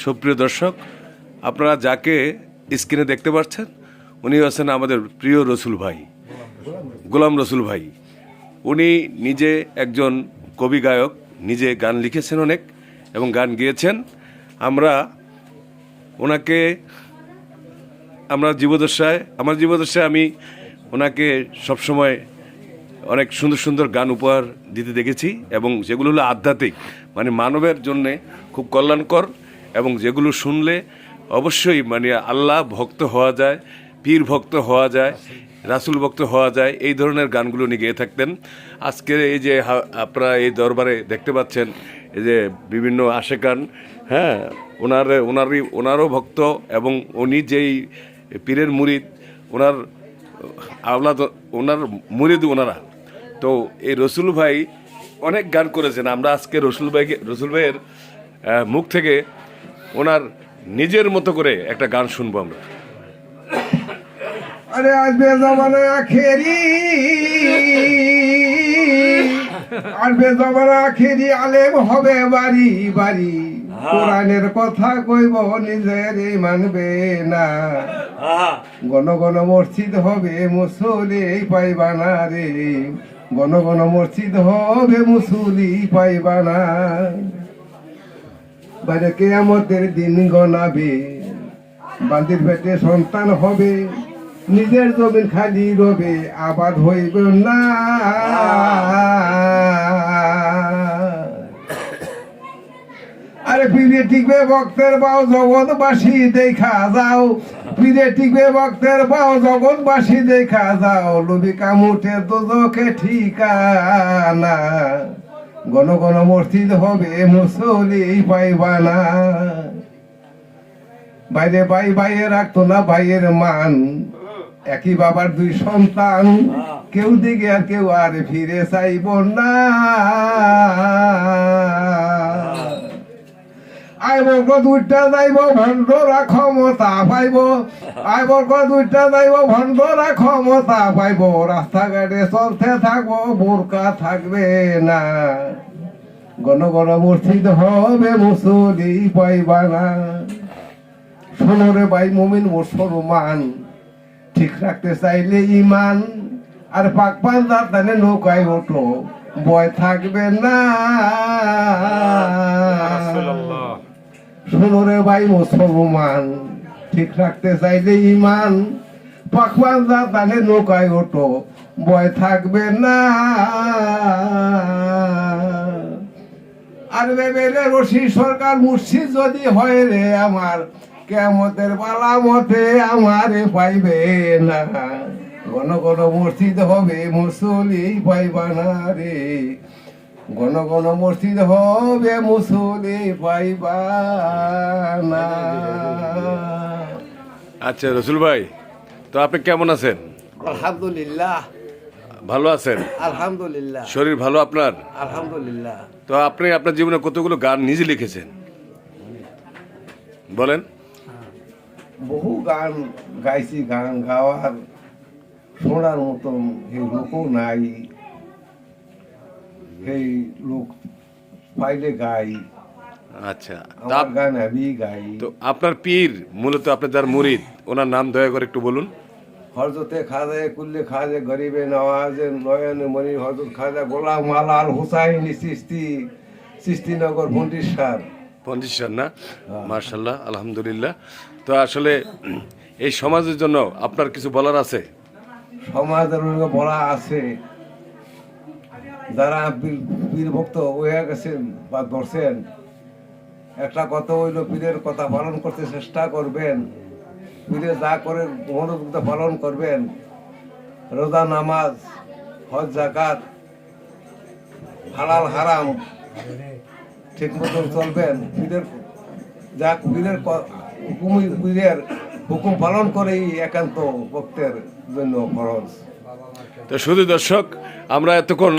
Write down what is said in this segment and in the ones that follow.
সুপ্রিয় দর্শক, আপনারা যাকে স্ক্রিনে দেখতে পাচ্ছেন উনি হচ্ছেন আমাদের প্রিয় রসুল ভাই, গোলাম রসুল ভাই। উনি নিজে একজন কবি গায়ক, নিজে গান লিখেছেন অনেক এবং গান গেয়েছেন। আমরা ওনাকে, আমরা জীবদশায় আমার জীবদশায় আমি ওনাকে সবসময় অনেক সুন্দর সুন্দর গান উপহার দিতে দেখেছি এবং যেগুলো হলো আধ্যাত্মিক মানে মানবের জন্যে খুব কল্যাণকর এবং যেগুলো শুনলে অবশ্যই মানে আল্লাহ ভক্ত হওয়া যায়, পীর ভক্ত হওয়া যায়, রাসুল ভক্ত হওয়া যায়, এই ধরনের গানগুলো উনি গেয়ে থাকতেন। আজকের এই যে আপনারা এই দরবারে দেখতে পাচ্ছেন, এই যে বিভিন্ন আশেকান হ্যাঁ ওনার, ওনারই, ওনারও ভক্ত এবং উনি যেই পীরের মুরিদ, ওনার আওলাদ, ওনার মুরিদ ওনারা। তো এই রসুল ভাই অনেক গান করেছেন। আমরা আজকে রসুল ভাইকে রসুল ভাইয়ের মুখ থেকে ওনার নিজের মতো করে একটা গান শুনব আমরা। अरे আসবে জমানা আখেরি। আসবে জমানা আখেরি আলেম হবে বাড়ি বাড়ি। কোরআনের কথা কইব নিজের মানবে না গণ গণ মসজিদ হবে মুসলি পাইবা না রে। গণ গণ মসজিদ হবে মুসুলি পাইবা না বাইরে কেয়ামতের দিন গণাবে, বান্দির পেটে সন্তান হবে, নিজের জমিন খালি রবে, আবাদ হইব না। ফিরে টিকবে ভক্তের বাও জগৎবাসী দেখা যাও। ফিরে টিকবে ভক্তের বাও জগৎবাসী দেখা যাও। লবি কামুটে দুদকে ঠিকানা। গণ গণ মসজিদ হবে মুসলি পাইবানা। বাইরে ভাই ভাইয়ে রাখতো না ভাইয়ের মান। একই বাবার দুই সন্তান। কেউ দিকে আর কেউ আর ফিরে চাইব না। রাস্তাঘাটে চলতে থাকব, বোরকা থাকবে না। গণ গণ মসজিদ হবে মুসলি পাইবা না। সোনরে ভাই মুমিন, মুসলমান, ঠিক রাখতে চাইলে ইমান আর পাক পাঞ্জাব তানে নৌকায় ওঠো বয় থাকবে না। ভাই মুসলমান, ঠিক রাখতে চাইলে ইমান পাক পাঞ্জাব তানে নৌকায় ওঠো বয় থাকবে না। আর বেবেরে রশি সরকার মুর্শিদ যদি হয় রে আমার কেমতের পালা মতে আমারে পাইবে না। ঘন ঘন মসজিদ হবে মুসলি পাইবা না রে। ঘন ঘন মসজিদ হবে মুসলি পাইবা না। আচ্ছা রসুল ভাই তো আপনি কেমন আছেন? আলহামদুলিল্লাহ। ভালো আছেন? আলহামদুলিল্লাহ। শরীর ভালো আপনার? আলহামদুলিল্লাহ। তো আপনি আপনার জীবনে কতগুলো গান নিজে লিখেছেন? বলেন। বহু গান গাইছি গান গাওয়ার শোনার মতন লোকও নাই। সেই লোক পাইলে গাই। আচ্ছা। আমার গান আমি গাই। তো আপনার পীর মূলত আপনার যার মুরিদ ওনার নাম দয়া করে একটু বলুন। হরজতে খাজে কুল্লে খাজে গরিবে নওয়াজে নয়ন মনি হজরত খাজা গোলাম মালাল হুসাইন সৃষ্টি সৃষ্টিনগর ভন্ডিসার পঞ্চিশার না? মার্শাল্লাহ আলহামদুলিল্লাহ। তো আসলে এই সমাজের জন্য আপনার কিছু বলার আছে? সমাজের বলা আছে। যারা বীর বীর ভক্ত হয়ে গেছেন বা ধরছেন, একটা কথা হইল পীরের কথা পালন করতে চেষ্টা করবেন। পীরে যা করে মনোযুক্ত পালন করবেন। রোজা নামাজ, হজ, জাকাত, হালাল, হারাম ঠিক মতন চলবেন। পীরের যা পীরের ক- হুকুম পীরের হুকুম পালন করেই একান্ত ভক্তের জন্য খরচ তো শুধু দর্শক আমরা এতক্ষণ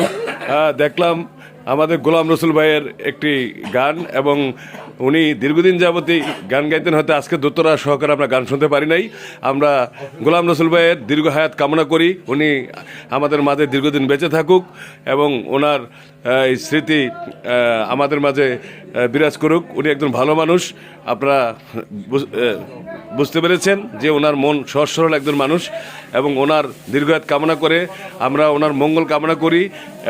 দেখলাম আমাদের গোলাম রসুল ভাইয়ের একটি গান এবং উনি দীর্ঘদিন যাবতই গান গাইতেন, হয়তো আজকে দোতরা সহকারে আমরা গান শুনতে পারি নাই। আমরা গোলাম রসুল ভাইয়ের দীর্ঘ হায়াত কামনা করি, উনি আমাদের মাঝে দীর্ঘদিন বেঁচে থাকুক এবং ওনার এই স্মৃতি আমাদের মাঝে বিরাজ করুক। উনি একজন ভালো মানুষ, আপনারা বুঝতে পেরেছেন যে ওনার মন সহজ সরল একজন মানুষ এবং ওনার দীর্ঘায়ত কামনা করে আমরা ওনার মঙ্গল কামনা করি।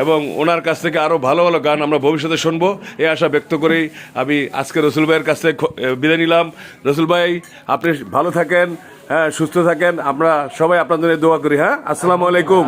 এবং ওনার কাছ থেকে আরও ভালো ভালো গান আমরা ভবিষ্যতে শুনব। এ আশা ব্যক্ত করেই আমি আজকে রসুল ভাইয়ের কাছ থেকে বিদায় নিলাম। রসুল ভাই, আপনি ভালো থাকেন হ্যাঁ সুস্থ থাকেন। আমরা সবাই আপনাদের দোয়া করি হ্যাঁ? আসসালামু আলাইকুম।